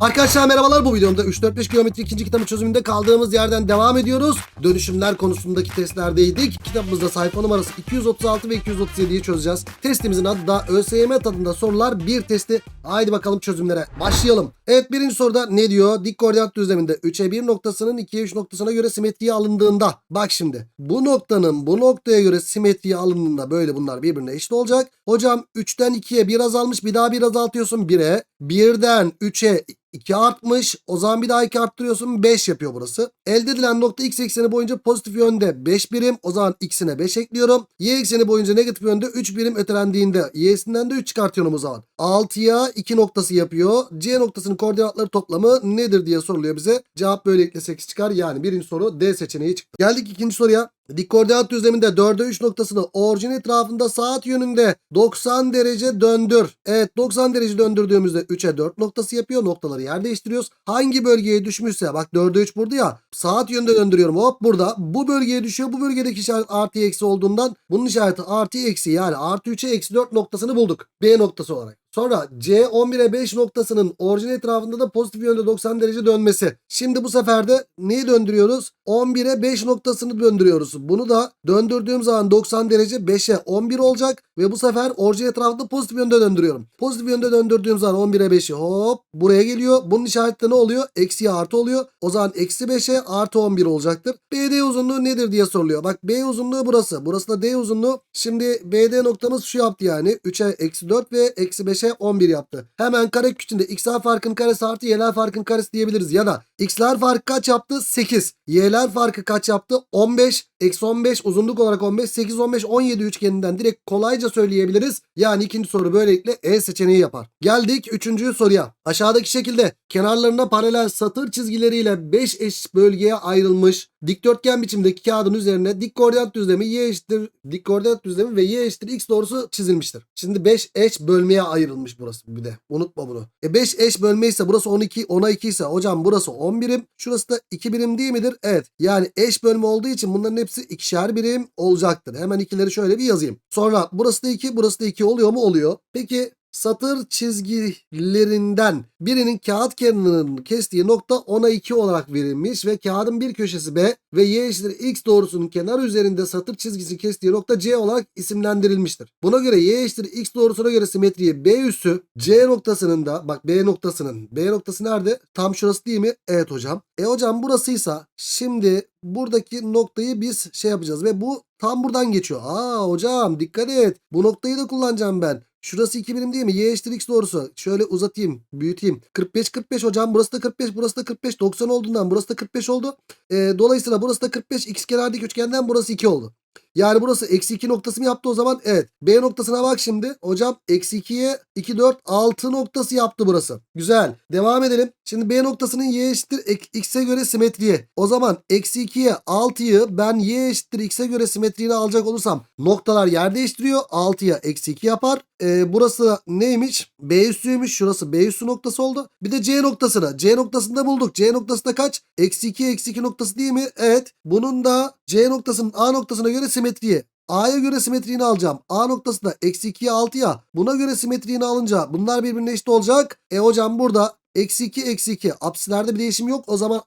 Arkadaşlar merhabalar bu videomda 3-4-5 kilometre ikinci kitabın çözümünde kaldığımız yerden devam ediyoruz. Dönüşümler konusundaki testlerdeydik. Kitabımızda sayfa numarası 236 ve 237'yi çözeceğiz. Testimizin adı da ÖSYM tadında sorular bir testi. Haydi bakalım çözümlere başlayalım. Evet birinci soruda ne diyor? Dik koordinat düzleminde 3'e 1 noktasının 2'ye 3 noktasına göre simetriye alındığında. Bak şimdi bu noktanın bu noktaya göre simetriye alındığında böyle bunlar birbirine eşit olacak. Hocam 3'ten 2'ye 1 azalmış bir daha 1 azaltıyorsun 1'e. 1'den 3'e 2 artmış. O zaman bir daha 2 arttırıyorsun 5 yapıyor burası. Elde edilen nokta x ekseni boyunca pozitif yönde 5 birim. O zaman x'ine 5 ekliyorum. Y ekseni boyunca negatif yönde 3 birim ötelendiğinde y'sinden de 3 çıkartıyorum o zaman. 6'ya 2 noktası yapıyor. C noktasının koordinatları toplamı nedir diye soruluyor bize. Cevap böylelikle 8 çıkar. Yani birinci soru D seçeneği çıktı. Geldik ikinci soruya. Dik koordinat düzleminde 4'e 3 noktasını orijin etrafında saat yönünde 90 derece döndür. Evet 90 derece döndürdüğümüzde 3'e 4 noktası yapıyor. Noktaları yer değiştiriyoruz. Hangi bölgeye düşmüşse bak 4'e 3 burada ya saat yönünde döndürüyorum. Hop burada bu bölgeye düşüyor. Bu bölgedeki işaret artı eksi olduğundan bunun işareti artı eksi yani artı 3'e eksi 4 noktasını bulduk. B noktası olarak. Sonra C 11'e 5 noktasının orijin etrafında da pozitif yönde 90 derece dönmesi. Şimdi bu sefer de neyi döndürüyoruz? 11'e 5 noktasını döndürüyoruz. Bunu da döndürdüğüm zaman 90 derece 5'e 11 olacak ve bu sefer orijin etrafında pozitif yönde döndürüyorum. Pozitif yönde döndürdüğüm zaman 11'e 5'i hop buraya geliyor. Bunun işareti ne oluyor? Eksiye artı oluyor. O zaman eksi 5'e artı 11 olacaktır. BD uzunluğu nedir diye soruluyor. Bak B uzunluğu burası. Burası da D uzunluğu. Şimdi BD noktamız şu yaptı yani. 3'e eksi 4 ve eksi 5'e 11 yaptı. Hemen kare küçüğünde x'ler farkın karesi artı y'ler farkın karesi diyebiliriz. Ya da x'ler farkı kaç yaptı? 8. Y'ler farkı kaç yaptı? 15. Eksi 15 uzunluk olarak 15. 8, 15, 17 üçgeninden direkt kolayca söyleyebiliriz. Yani ikinci soru böylelikle E seçeneği yapar. Geldik üçüncü soruya. Aşağıdaki şekilde kenarlarına paralel satır çizgileriyle 5 eş bölgeye ayrılmış dikdörtgen biçimdeki kağıdın üzerine dik koordinat düzlemi y eşittir dik koordinat düzlemi ve y eşittir x doğrusu çizilmiştir. Şimdi 5 eş bölmeye ayrılmış burası bir de. Unutma bunu. E 5 eş bölme ise burası 12 10'a 2 ise hocam burası 10 birim. Şurası da 2 birim değil midir? Evet. Yani eş bölme olduğu için bunların hepsi ikişer birim olacaktır. Hemen ikileri şöyle bir yazayım. Sonra burası da 2 burası da 2 oluyor mu? Oluyor. Peki satır çizgilerinden birinin kağıt kenarının kestiği nokta 10'a 2 olarak verilmiş ve kağıdın bir köşesi B ve y eşittir x doğrusunun kenar üzerinde satır çizgisi kestiği nokta C olarak isimlendirilmiştir. Buna göre y eşittir x doğrusuna göre simetriyi B üssü C noktasının da bak B noktasının B noktası nerede? Tam şurası değil mi? Evet hocam. E hocam burasıysa şimdi buradaki noktayı biz şey yapacağız ve bu tam buradan geçiyor. Aa hocam dikkat et. Bu noktayı da kullanacağım ben. Şurası 2 birim değil mi? Y eşittir x doğrusu. Şöyle uzatayım, büyüteyim. 45 45 hocam. Burası da 45, burası da 45. 90 olduğundan burası da 45 oldu. Ee, dolayısıyla burası da 45. X kenardaki üçgenden burası 2 oldu. Yani burası eksi 2 noktası mı yaptı o zaman? Evet. B noktasına bak şimdi. Hocam eksi 2'ye 2 4 6 noktası yaptı burası. Güzel. Devam edelim. Şimdi B noktasının y eşittir x'e göre simetriye. O zaman eksi 2'ye 6'yı ben y eşittir x'e göre simetriğini alacak olursam noktalar yer değiştiriyor. 6'ya eksi 2 yapar. Ee, burası neymiş? B üssüymüş. Şurası B üssü noktası oldu. Bir de C noktasını. C noktasında bulduk. C noktası da kaç? Eksi 2 eksi 2 noktası değil mi? Evet. Bunun da C noktasının A noktasına göre simetriye. A'ya göre simetriğini alacağım. A noktası da eksi 2'ye 6 ya. Buna göre simetriğini alınca bunlar birbirine eşit olacak. E hocam burada eksi 2 eksi 2. Apsilerde bir değişim yok. O zaman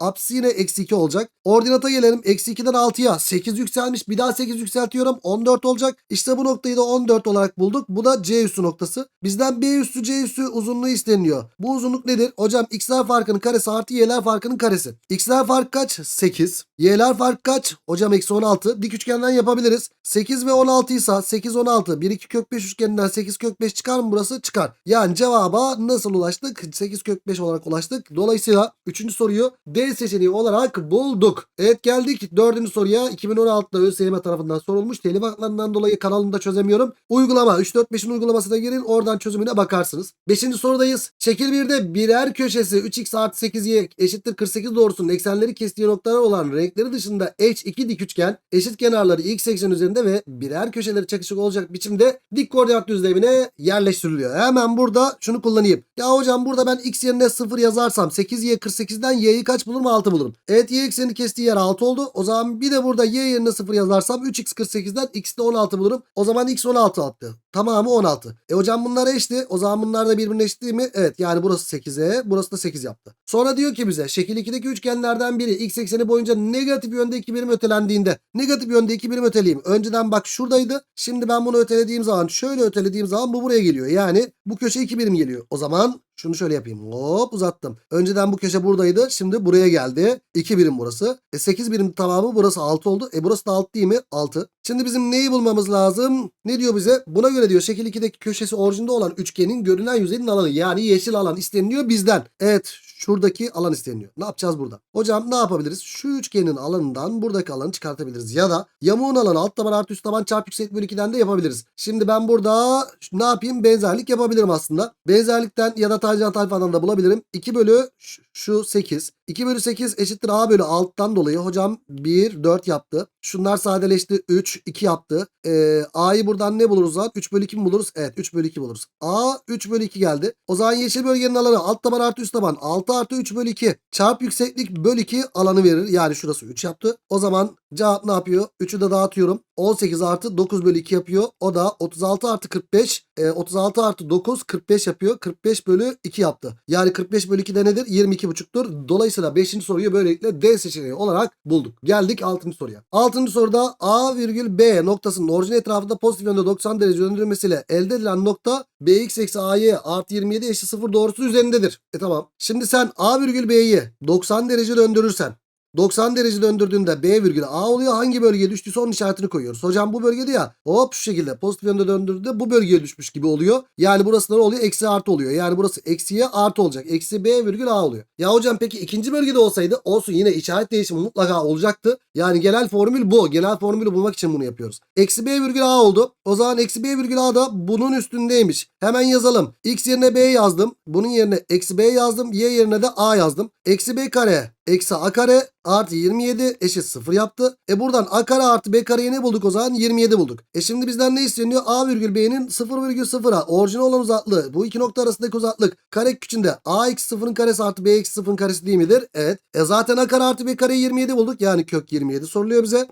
apsi yine eksi 2 olacak. Ordinata gelelim. Eksi 2'den 6'ya 8 yükselmiş. Bir daha 8 yükseltiyorum. 14 olacak. İşte bu noktayı da 14 olarak bulduk. Bu da C üssü noktası. Bizden B üssü C üssü uzunluğu isteniyor. Bu uzunluk nedir? Hocam x'ler farkının karesi artı y'ler farkının karesi. x'ler fark kaç? 8. Y'ler fark kaç? Hocam eksi 16. Dik üçgenden yapabiliriz. 8 ve 16 ise 8 16. 1 2 kök 5 üçgeninden 8 kök 5 çıkar mı burası? Çıkar. Yani cevaba nasıl ulaştık? 8 kök 5 olarak ulaştık. Dolayısıyla 3. soruyu D seçeneği olarak bulduk. Evet geldik 4. soruya. 2016'da ÖSYM tarafından sorulmuş. Telif haklarından dolayı kanalımda çözemiyorum. Uygulama 3-4-5'in uygulamasına girin. Oradan çözümüne bakarsınız. 5. sorudayız. Şekil 1'de birer köşesi 3x artı 8y eşittir 48 doğrusunun eksenleri kestiği noktalar olan renkleri dışında H2 dik üçgen eşit kenarları x eksen üzerinde ve birer köşeleri çakışık olacak biçimde dik koordinat düzlemine yerleştiriliyor. Hemen burada şunu kullanayım. Ya hocam burada ben x yerine 0 yazarsam 8y 48'den y'yi kaç bulur? Olur mu 6 bulurum. Evet y eksenini kestiği yer 6 oldu. O zaman bir de burada y yerine 0 yazarsam 3x 48'den x de 16 bulurum. O zaman x 16 attı. Tamamı 16. E hocam bunlar eşti. O zaman bunlar da birbirine eşit değil mi? Evet yani burası 8'e burası da 8 yaptı. Sonra diyor ki bize şekil 2'deki üçgenlerden biri x ekseni boyunca negatif yönde 2 birim ötelendiğinde negatif yönde 2 birim öteleyeyim. Önceden bak şuradaydı. Şimdi ben bunu ötelediğim zaman şöyle ötelediğim zaman bu buraya geliyor. Yani bu köşe 2 birim geliyor. O zaman şunu şöyle yapayım. Hop uzattım. Önceden bu köşe buradaydı. Şimdi buraya geldi. 2 birim burası. E 8 birim tamamı burası 6 oldu. E burası da 6 değil mi? 6. Şimdi bizim neyi bulmamız lazım? Ne diyor bize? Buna göre diyor şekil 2'deki köşesi orijinde olan üçgenin görünen yüzeyinin alanı. Yani yeşil alan isteniliyor bizden. Evet şuradaki alan isteniyor. Ne yapacağız burada? Hocam ne yapabiliriz? Şu üçgenin alanından buradaki alanı çıkartabiliriz. Ya da yamuğun alanı alt taban artı üst taban çarpı yükseklik bölü 2'den de yapabiliriz. Şimdi ben burada ne yapayım? Benzerlik yapabilirim aslında. Benzerlikten ya da tanjant alfadan da bulabilirim. 2 bölü şu 8. 2 bölü 8 eşittir a bölü alttan dolayı. Hocam 1 4 yaptı. Şunlar sadeleşti 3 2 yaptı. Ee, a'yı buradan ne buluruz lan? 3 bölü 2 mi buluruz? Evet 3 bölü 2 buluruz. a 3 bölü 2 geldi. O zaman yeşil bölgenin alanı alt taban artı üst taban 6 artı 3 bölü 2 çarp yükseklik bölü 2 alanı verir. Yani şurası 3 yaptı. O zaman cevap ne yapıyor? 3'ü de dağıtıyorum. 18 artı 9 bölü 2 yapıyor. O da 36 artı 45. E, 36 artı 9 45 yapıyor. 45 bölü 2 yaptı. Yani 45 bölü 2 de nedir? 22,5'tur. Dolayısıyla 5. soruyu böylelikle D seçeneği olarak bulduk. Geldik 6. soruya. 6. soruda A virgül B noktasının orijin etrafında pozitif yönde 90 derece döndürülmesiyle elde edilen nokta BX eksi AY artı 27 eşit 0 doğrusu üzerindedir. E tamam. Şimdi sen A virgül B'yi 90 derece döndürürsen 90 derece döndürdüğünde B virgülü A oluyor. Hangi bölgeye düştüyse onun işaretini koyuyoruz. Hocam bu bölgede ya hop şu şekilde pozitif yönde döndürdüğünde bu bölgeye düşmüş gibi oluyor. Yani burası ne oluyor? Eksi artı oluyor. Yani burası eksiye artı olacak. Eksi B virgül A oluyor. Ya hocam peki ikinci bölgede olsaydı olsun yine işaret değişimi mutlaka olacaktı. Yani genel formül bu. Genel formülü bulmak için bunu yapıyoruz. Eksi B virgül A oldu. O zaman eksi B virgül A da bunun üstündeymiş. Hemen yazalım. X yerine B yazdım. Bunun yerine eksi B yazdım. Y yerine de A yazdım. Eksi B kare eksi A kare artı 27 eşit 0 yaptı. E buradan A kare artı B kareyi ne bulduk o zaman? 27 bulduk. E şimdi bizden ne isteniyor? A virgül B'nin 0,0'a orijinal olan uzaklığı. Bu iki nokta arasındaki uzaklık kare küçüğünde A eksi 0'ın karesi artı B eksi 0'ın karesi değil midir? Evet. E zaten A kare artı B kareyi 27 bulduk. Yani kök 27 soruluyor bize.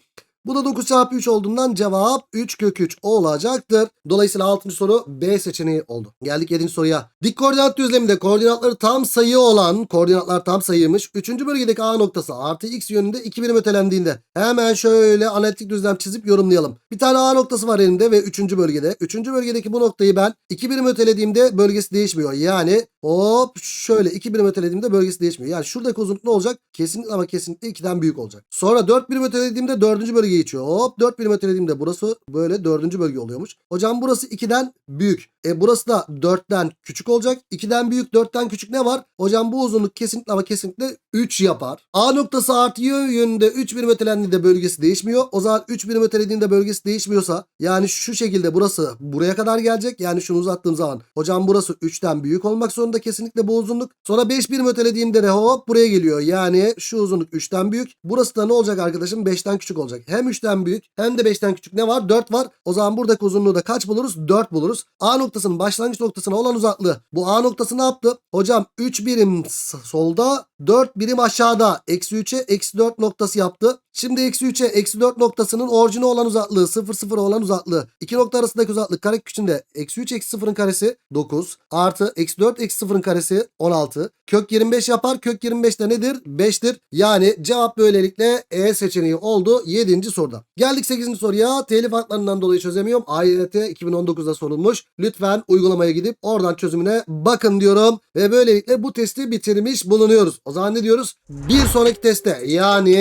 Bu da 9 çarpı 3 olduğundan cevap 3 kök 3 olacaktır. Dolayısıyla 6. soru B seçeneği oldu. Geldik 7. soruya. Dik koordinat düzleminde koordinatları tam sayı olan koordinatlar tam sayıymış. 3. bölgedeki A noktası artı x yönünde 2 birim ötelendiğinde hemen şöyle analitik düzlem çizip yorumlayalım. Bir tane A noktası var elimde ve 3. bölgede. 3. bölgedeki bu noktayı ben 2 birim ötelediğimde bölgesi değişmiyor. Yani hop şöyle 2 birim ötelediğimde bölgesi değişmiyor. Yani şuradaki uzunluk ne olacak? Kesinlikle ama kesinlikle 2'den büyük olacak. Sonra 4 birim ötelediğimde 4. bölgeye geçiyor. Hop 4 birim ötelediğimde burası böyle 4. bölge oluyormuş. Hocam burası 2'den büyük. E burası da 4'ten küçük olacak. 2'den büyük 4'ten küçük ne var? Hocam bu uzunluk kesinlikle ama kesinlikle 3 yapar. A noktası artı yönünde 3 birim ötelendiğinde bölgesi değişmiyor. O zaman 3 birim ötelediğinde bölgesi değişmiyorsa yani şu şekilde burası buraya kadar gelecek. Yani şunu uzattığım zaman hocam burası 3'ten büyük olmak zorunda kesinlikle bu uzunluk. Sonra 5 birim ötelediğimde de hop buraya geliyor. Yani şu uzunluk 3'ten büyük. Burası da ne olacak arkadaşım? 5'ten küçük olacak. Hem 3'ten büyük hem de 5'ten küçük ne var? 4 var. O zaman buradaki uzunluğu da kaç buluruz? 4 buluruz. A noktasının başlangıç noktasına olan uzaklığı. Bu A noktası ne yaptı? Hocam 3 birim solda 4 birim aşağıda. Eksi 3'e eksi 4 noktası yaptı. Şimdi eksi 3'e eksi 4 noktasının orijini olan uzaklığı 0 0 olan uzaklığı. İki nokta arasındaki uzaklık kare küçüğünde eksi 3 eksi 0'ın karesi 9 artı eksi 4 eksi 0'ın karesi 16. Kök 25 yapar. Kök 25 de nedir? 5'tir. Yani cevap böylelikle E seçeneği oldu 7. soruda. Geldik 8. soruya. Telif haklarından dolayı çözemiyorum. AYT 2019'da sorulmuş. Lütfen uygulamaya gidip oradan çözümüne bakın diyorum. Ve böylelikle bu testi bitirmiş bulunuyoruz. O zaman ne diyoruz? Bir sonraki teste yani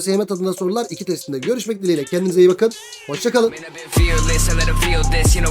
ÖSYM tadında sorular iki testinde görüşmek dileğiyle. Kendinize iyi bakın. Hoşçakalın.